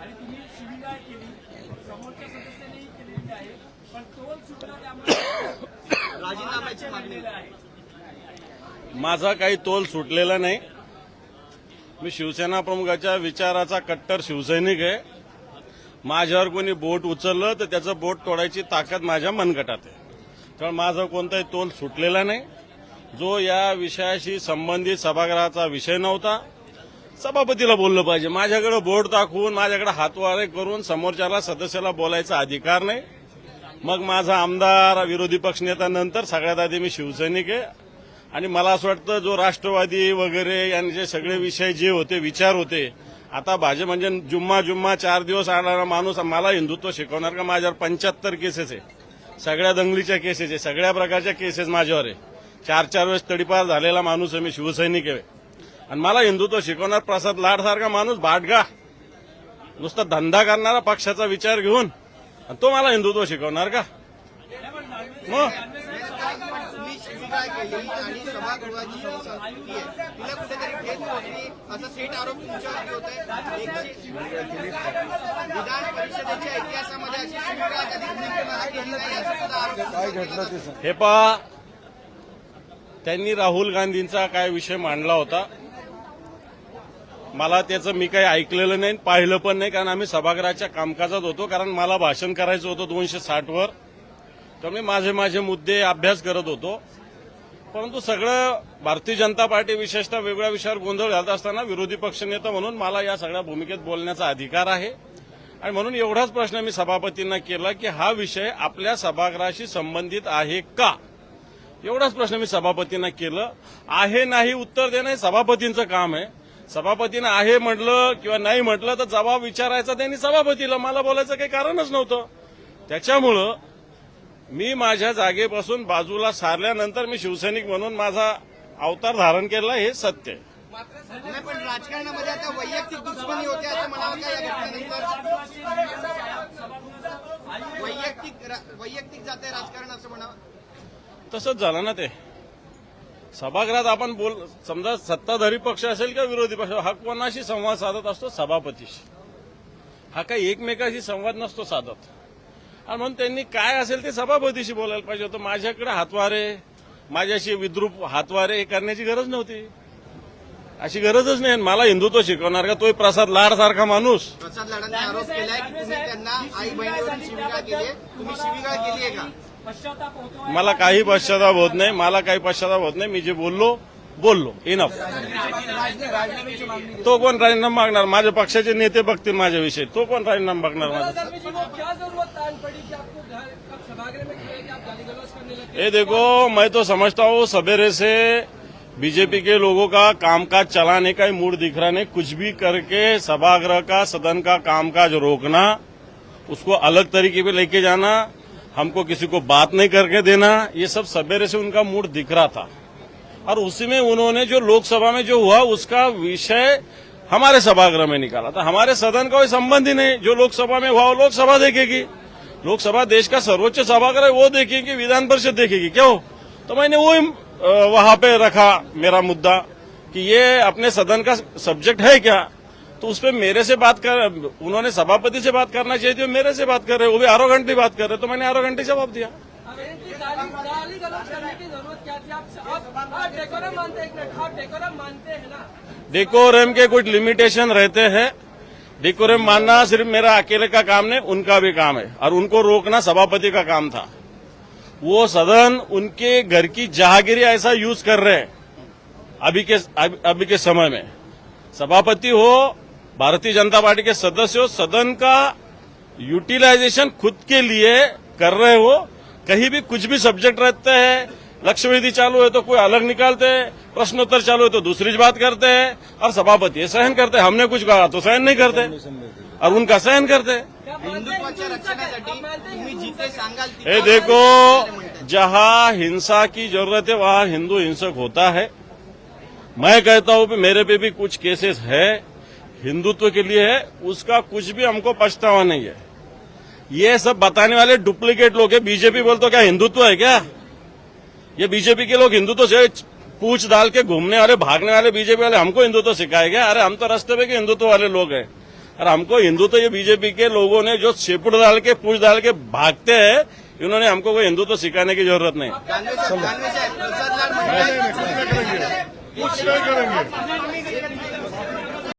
आणि तुम्ही केली समोरच्या केलेली आहे पण सुटला त्यामुळे राजीनाम्याची मागणी आहे माझा काही तोल सुटलेला नाही. मी शिवसेना प्रमुखाच्या विचाराचा कट्टर शिवसैनिक आहे. माझ्यावर कोणी बोट उचललं तर त्याचं बोट तोडायची ताकद माझ्या मनगटात आहे. कारण माझा कोणताही तोल सुटलेला नाही. जो या विषयाशी संबंधित सभागृहाचा विषय नव्हता सभापतीला बोललं पाहिजे. माझ्याकडे बोट दाखवून माझ्याकडे हातवारे करून समोरच्याला सदस्याला बोलायचा अधिकार नाही. मग माझा आमदार विरोधी पक्षनेता नंतर सगळ्यात आधी मी शिवसैनिक आहे. आणि मला असं वाटतं जो राष्ट्रवादी वगैरे यांचे सगळे विषय जे होते विचार होते आता भाजप म्हणजे जुम्मा जुम्मा चार दिवस आणणारा माणूस मला हिंदुत्व शिकवणार का? माझ्यावर पंच्याहत्तर केसेस आहे. सगळ्या दंगलीच्या केसेस आहे. सगळ्या प्रकारच्या केसेस माझ्यावर आहे. चार चार वेळेस तडीपार झालेला माणूस आहे मी शिवसैनिक आहे. आणि मला हिंदुत्व शिकवणार प्रसाद लाडसारखा माणूस भाटगा नुसता धंदा करणारा पक्षाचा विचार घेऊन आणि तो मला हिंदुत्व शिकवणार का? मग? सभागृहाची संस्कृती आहे. तिला कुठेतरी असा थेट आरोप तुमच्यावरती होत? आहे विधान परिषदेच्या इतिहासामध्ये अशी शिवीगाळ कधी केली नाही असा सुद्धा आरोप होता. हे पहा त्यांनी राहुल गांधींचा काय विषय मांडला होता? मला त्याचं मी काही ऐकलेलं नाही पाहिलं पण नाही कारण आम्ही सभागृहाच्या कामकाजात होतो कारण मला भाषण करायचं होतं दोनशे साठ वर त्यामुळे माझे माझे मुद्दे अभ्यास करत होतो. परंतु सगळं भारतीय जनता पार्टी विशेषतः वेगळ्या विषयावर गोंधळ घालत असताना विरोधी पक्षनेता म्हणून मला या सगळ्या भूमिकेत बोलण्याचा अधिकार आहे. आणि म्हणून एवढाच प्रश्न मी सभापतींना केला की हा विषय आपल्या सभागृहाशी संबंधित आहे का? एवढाच प्रश्न मी सभापतींना केलं. आहे नाही उत्तर देणं हे सभापतींचं काम आहे. सभापतीनं आहे म्हटलं किंवा नाही म्हटलं तर जबाब विचारायचा त्यांनी सभापतीला. मला बोलायचं काही कारणच नव्हतं. त्याच्यामुळं मी माझ्या जागेपासून बाजूला सारल्यानंतर मी शिवसैनिक म्हणून माझा अवतार धारण केला हे सत्य आहे. पण राजकारणामध्ये आता वैयक्तिक दुश्मनी होते असं म्हणावं का या घटनेनंतर? वैयक्तिक वैयक्तिक जाते राजकारण असं म्हणावं? तसंच झालं ना ते. सभागृहात आपण बोल समजा सत्ताधारी पक्ष असेल किंवा विरोधी पक्ष हा कोणाशी संवाद साधत असतो? सभापतीशी. हा काही एकमेकाशी संवाद नसतो साधत. आणि म्हणून त्यांनी काय असेल ते सभापतीशी बोलायला पाहिजे होतं. माझ्याकडे हातवारे माझ्याशी विद्रूप हातवारे हे करण्याची गरज नव्हती. अशी गरजच नाही. आणि मला हिंदुत्व शिकवणार का? तोही प्रसाद लाड सारखा माणूस. प्रसाद लाडांनी आरोप केलाय की तुम्ही त्यांना आई बहिणीवरून शिवीगाळ केली आहे तुम्ही शिवीगाळ केली आहे का मला काही पश्चाताप होत नाही. मला काही पश्चाताप होत नाही. मी जे बोललो बोललो इनफ तो कोण राजीनामा मागणार? माझ्या पक्षाचे नेते बघतील माझ्याविषयी. तो कोण राजीनामा मागणार माझा ये देखो, मैं तो समझता हूँ सवेरे से बीजेपी के लोगों का कामकाज चलाने का ही मूड दिख रहा नहीं, कुछ भी करके सभागृह का, सदन का कामकाज रोकना, उसको अलग तरीके पे लेके जाना, हमको किसी को बात नहीं करके देना, ये सब सवेरे से उनका मूड दिख रहा था। और उसी में उन्होंने जो लोकसभा में जो हुआ, उसका विषय हमारे सभागृह में निकाला था। हमारे सदन का कोई संबंध ही नहीं। जो लोकसभा में हुआ, वो लोकसभा देखेगी। लोकसभा देश का सर्वोच्च सभागृह, वो देखेगी, विधान परिषद देखेगी। क्यों? तो मैंने वो वहाँ पे रखा मेरा मुद्दा कि ये अपने सदन का सब्जेक्ट है क्या? तो उस पर मेरे से बात कर, उन्होंने सभापति से बात करना चाहिए थी मेरे से बात कर रहे वो भी आरो घंटे बात कर रहे तो मैंने आरो घंटे जवाब दिया। डेकोरम डेकोरम के कुछ लिमिटेशन रहते हैं। डेकोरम मानना सिर्फ़ मेरा अकेले का काम नहीं, उनका भी काम है। और उनको रोकना सभापति का काम था। वो सदन उनके घर की जहागिरी ऐसा यूज़ कर रहे हैं। अभी के अभी के समय में। सभापति हो, भारतीय जनता पार्टी के सदस्य हो, सदन का यूटिलाइजेशन खुद के लिए कर रहे हो। कहीं भी कुछ भी सब्जेक्ट रहते हैं लक्ष्यवेदी चालू है तो कोई अलग निकालते हैं प्रश्नोत्तर चालू है तो दूसरी बात करते हैं और सभापति ये सहन करते हैं। हमने कुछ कहा तो सहन नहीं करते। और उनका सहन करते ये देखो जहाँ हिंसा की ज़रूरत है वहाँ हिंदू हिंसक होता है। मैं कहता हूँ मेरे पे भी कुछ केसेस है हिंदुत्व के लिए है उसका कुछ भी हमको पछतावा नहीं है। ये सब बताने वाले डुप्लीकेट लोग है बीजेपी बोलते क्या हिंदुत्व है क्या? ये बीजेपी के लोग हिंदुत्व से पूछ डाल के घूमने वाले भागने वाले बीजेपी वाले हमको हिंदुत्व गए। अरे हम तो रस्ते पे के हिंदुत्व वाले लोग हैं। और हमको हिंदुत्व ये बीजेपी के लोगों ने जो सेपुट डाल के पूछ डाल के भागते हैं इन्होंने हमको कोई हिंदुत्व सिखाने की ज़रूरत नहीं। साहेब दानवे